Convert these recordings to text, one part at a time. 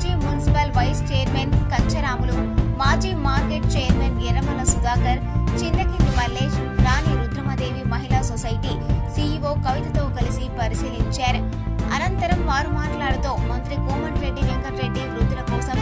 మాజీ municipal vice chairman Kancharamulu మాజీ market chairman Erramala Sudhakar Chintakindi Mallesh Rani Rudramadevi Mahila society CEO కవితతో కలిసి పరిశీలించారు. అనంతరం వారు మాట్లాడుతూ మంత్రి కోమటిరెడ్డి వెంకటరెడ్డి వృద్ధుల కోసం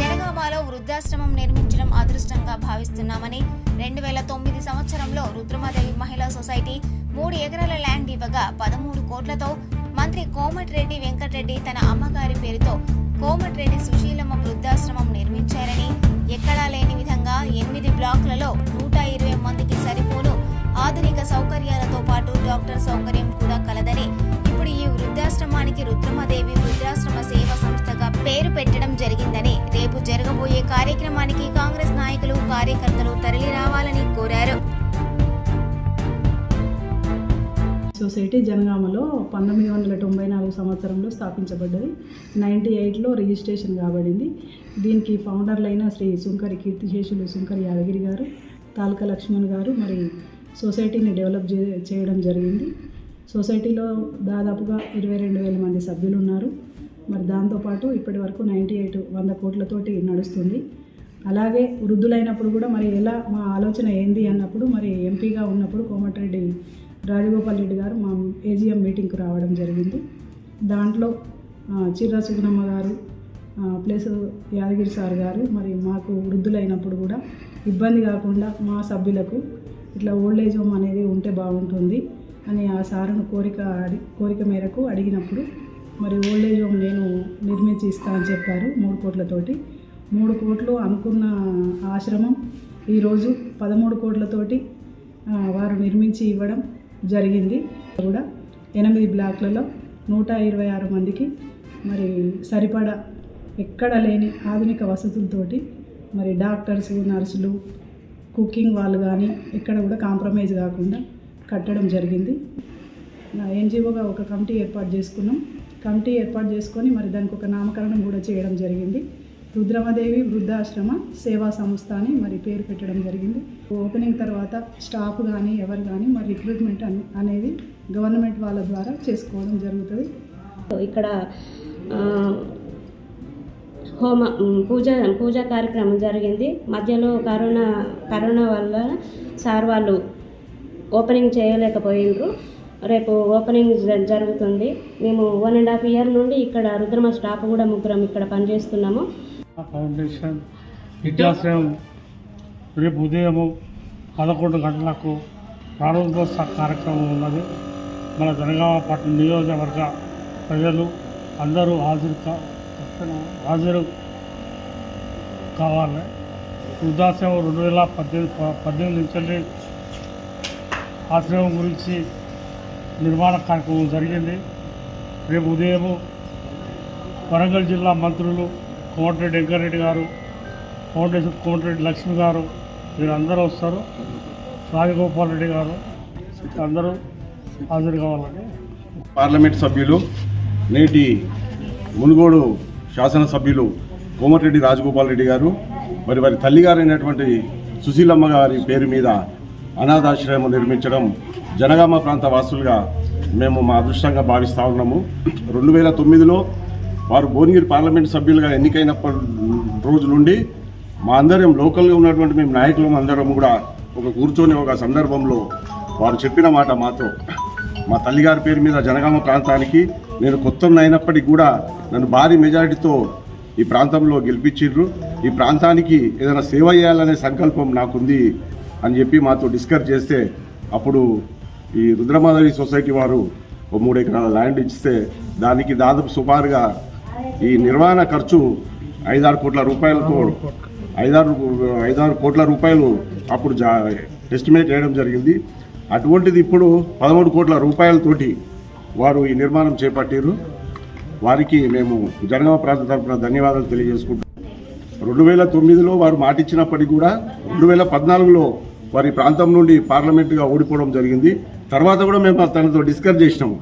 జనగామాలో వృద్ధాశ్రమం నిర్మించడం అదృష్టంగా భావిస్తున్నామని రెండు వేల తొమ్మిది సంవత్సరంలో రుద్రమాదేవి మహిళా సొసైటీ మూడు ఎకరాల ల్యాండ్ ఇవ్వగా పదమూడు కోట్లతో మంత్రి కోమటిరెడ్డి వెంకటరెడ్డి తన అమ్మగారి పేరుతో కోమటిరెడ్డి సుశీలమ్మ వృద్ధాశ్రమం నిర్మించారని ఎక్కడా లేని విధంగా ఎనిమిది బ్లాక్లలో నూట ఇరవై మందికి సరిపోను ఆధునిక సౌకర్యాలతో పాటు డాక్టర్ సౌకర్యం కూడా కలదని ఇప్పుడు ఈ వృద్ధాశ్రమానికి రుద్రమదేవి వృద్ధాశ్రమ సేవా సంస్థగా పేరు పెట్టడం జరిగిందని రేపు జరగబోయే కార్యక్రమానికి కాంగ్రెస్ నాయకులు కార్యకర్తలు తరలి రావాలని సొసైటీ జనగామలో పంతొమ్మిది వందల తొంభై నాలుగు సంవత్సరంలో స్థాపించబడ్డది. నైంటీ ఎయిట్లో రిజిస్ట్రేషన్ కాబడింది. దీనికి ఫౌండర్లైన శ్రీ సుంకరి కీర్తిశేషులు సుంకరి యాదగిరి గారు తాలక లక్ష్మణ్ గారు మరి సొసైటీని డెవలప్ చే చేయడం జరిగింది. సొసైటీలో దాదాపుగా ఇరవై రెండు వేల మంది సభ్యులు ఉన్నారు మరి దాంతోపాటు ఇప్పటి వరకు నైంటీ ఎయిట్ వంద కోట్లతోటి నడుస్తుంది. అలాగే వృద్ధులైనప్పుడు కూడా మరి ఎలా మా ఆలోచన ఏంది అన్నప్పుడు మరి ఎంపీగా ఉన్నప్పుడు కోమటిరెడ్డి రాజగోపాల్ రెడ్డి గారు మా ఏజిఎం మీటింగ్కి రావడం జరిగింది. దాంట్లో చిర్రా సుగుణమ్మ గారు ప్లస్ యాదగిరి సార్ గారు మరి మాకు వృద్ధులైనప్పుడు కూడా ఇబ్బంది కాకుండా మా సభ్యులకు ఇట్లా ఓల్డ్ ఏజ్ హోమ్ అనేది ఉంటే బాగుంటుంది అని ఆ సారును కోరిక అడి కోరిక మేరకు అడిగినప్పుడు మరి ఓల్డ్ ఏజ్ హోమ్ నేను నిర్మించి ఇస్తా అని చెప్పారు మూడు కోట్లతోటి. మూడు కోట్లు అనుకున్న ఆశ్రమం ఈరోజు పదమూడు కోట్లతోటి వారు నిర్మించి ఇవ్వడం జరిగింది. కూడా ఎనిమిది బ్లాక్లలో నూట ఇరవై ఆరు మందికి మరి సరిపడా ఎక్కడ లేని ఆధునిక వసతులతోటి మరి డాక్టర్స్ నర్సులు కుకింగ్ వాళ్ళు కానీ ఎక్కడ కూడా కాంప్రమైజ్ కాకుండా కట్టడం జరిగింది. ఎన్జిఓగా ఒక కమిటీ ఏర్పాటు చేసుకున్నాం. కమిటీ ఏర్పాటు చేసుకొని మరి దానికి ఒక నామకరణం కూడా చేయడం జరిగింది. రుద్రమదేవి వృద్ధాశ్రమ సేవా సంస్థ అని మరి పేరు పెట్టడం జరిగింది. ఓపెనింగ్ తర్వాత స్టాఫ్ కానీ ఎవరు కానీ మరి రిక్రూట్మెంట్ అనేది గవర్నమెంట్ వాళ్ళ ద్వారా చేసుకోవడం జరుగుతుంది. ఇక్కడ హోమ పూజ పూజ పూజా కార్యక్రమం జరిగింది. మధ్యలో కరోనా కరోనా వల్ల సార్ వాళ్ళు ఓపెనింగ్ చేయలేకపోయినారు రేపు ఓపెనింగ్ జ- జరుగుతుంది. మేము వన్ అండ్ హాఫ్ ఇయర్ నుండి ఇక్కడ రుద్రమ స్టాఫ్ కూడా ముగ్గురం ఇక్కడ పనిచేస్తున్నాము. ఫౌండేషన్ విద్యాశ్రయం రేపు ఉదయము పదకొండు గంటలకు ప్రారంభోత్సవ కార్యక్రమం ఉన్నది. మన జనగామ పట్టణ నియోజకవర్గ ప్రజలు అందరూ హాజరు హాజరు కావాలి. వృద్ధాశ్రమం రెండు వేల పద్దెనిమిది ప- పద్దెనిమిది నుంచి ఆశ్రమం గురించి నిర్మాణ కార్యక్రమం జరిగింది. రేపు ఉదయము వరంగల్ జిల్లా మంత్రులు కోమటిరెడ్డి వెంకటరెడ్డి గారు ఫౌండేషన్ కోమటిరెడ్డి లక్ష్మి గారు వీరందరూ వస్తారు. రాజగోపాల్ రెడ్డి గారు అందరూ హాజరు కావాలని పార్లమెంట్ సభ్యులు నేటి మునుగోడు శాసనసభ్యులు కోమటిరెడ్డి రాజగోపాల్ రెడ్డి గారు మరి వారి తల్లిగారైనటువంటి సుశీలమ్మ గారి పేరు మీద అనాథాశ్రయం నిర్మించడం జనగామ ప్రాంత వాసులుగా మేము మా అదృష్టంగా భావిస్తూ ఉన్నాము. రెండు వేల తొమ్మిదిలో వారు భువనగిరి పార్లమెంట్ సభ్యులుగా ఎన్నికైనప్పటి రోజు నుండి మా అందరం లోకల్గా ఉన్నటువంటి మేము నాయకులం అందరం కూడా ఒక కూర్చొని ఒక సందర్భంలో వారు చెప్పిన మాట మాతో మా తల్లిగారి పేరు మీద జనగామ ప్రాంతానికి నేను కొత్త అయినప్పటికీ కూడా నన్ను భారీ మెజారిటీతో ఈ ప్రాంతంలో గెలిపించిండ్రు ఈ ప్రాంతానికి ఏదైనా సేవ చేయాలనే సంకల్పం నాకుంది అని చెప్పి మాతో డిస్కస్ చేస్తే అప్పుడు ఈ రుద్రమాధవి సొసైటీ వారు ఓ మూడు ఎకరాల ల్యాండ్ ఇస్తే దానికి దాదాపు సుమారుగా ఈ నిర్వహణ ఖర్చు ఐదారు కోట్ల రూపాయలతో ఐదారు ఐదారు కోట్ల రూపాయలు అప్పుడు జా ఎస్టిమేట్ చేయడం జరిగింది. అటువంటిది ఇప్పుడు పదమూడు కోట్ల రూపాయలతోటి వారు ఈ నిర్మాణం చేపట్టారు వారికి మేము జనగామ ప్రాంత తరఫున ధన్యవాదాలు తెలియజేసుకుంటాం రెండు వేల తొమ్మిదిలో వారు మాటిచ్చినప్పటికీ కూడా రెండు వేల పద్నాలుగులో వారి ప్రాంతం నుండి పార్లమెంటుగా ఓడిపోవడం జరిగింది. తర్వాత కూడా మేము తనతో డిస్కస్ చేసినాము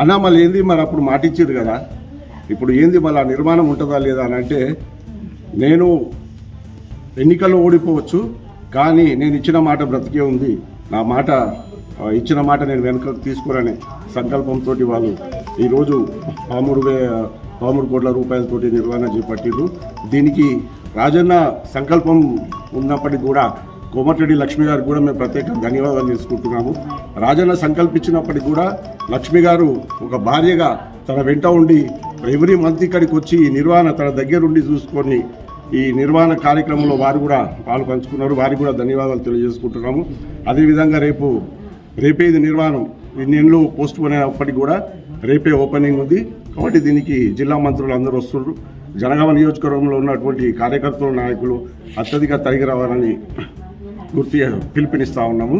అన్నా మళ్ళీ ఏంది మరి అప్పుడు మాటిచ్చారు కదా. ఇప్పుడు ఏంది మళ్ళీ నిర్మాణం ఉంటుందా లేదా అని అంటే నేను ఎన్నికల్లో ఓడిపోవచ్చు కానీ నేను ఇచ్చిన మాట బ్రతికే ఉంది. నా మాట ఇచ్చిన మాట నేను వెనుకకు తీసుకురనే సంకల్పంతో వాళ్ళు ఈరోజు పాముడు వే కోట్ల రూపాయలతోటి నిర్వహణ చేపట్టిండ్రు దీనికి రాజన్న సంకల్పం ఉన్నప్పటికీ కూడా కోమటిరెడ్డి లక్ష్మి గారు కూడా మేము ప్రత్యేక ధన్యవాదాలు తీసుకుంటున్నాము రాజన్న సంకల్పించినప్పటికీ కూడా లక్ష్మి గారు ఒక భార్యగా తన వెంట ఉండి ఎవ్రీ మంత్ ఇక్కడికి వచ్చి ఈ నిర్వహణ తన దగ్గరుండి చూసుకొని ఈ నిర్వహణ కార్యక్రమంలో వారు కూడా పాలు పంచుకున్నారు. వారికి కూడా ధన్యవాదాలు తెలియజేసుకుంటున్నాము. అదేవిధంగా రేపు రేపే ఇది నిర్వహణం. ఇన్నేళ్ళు పోస్ట్ పోన్ అయినప్పటికీ కూడా రేపే ఓపెనింగ్ ఉంది. కాబట్టి దీనికి జిల్లా మంత్రులు అందరూ వస్తున్నారు. జనగామ నియోజకవర్గంలో ఉన్నటువంటి కార్యకర్తలు నాయకులు అత్యధిక తరిగి రావాలని గుర్తు పిలుపునిస్తూ ఉన్నాము.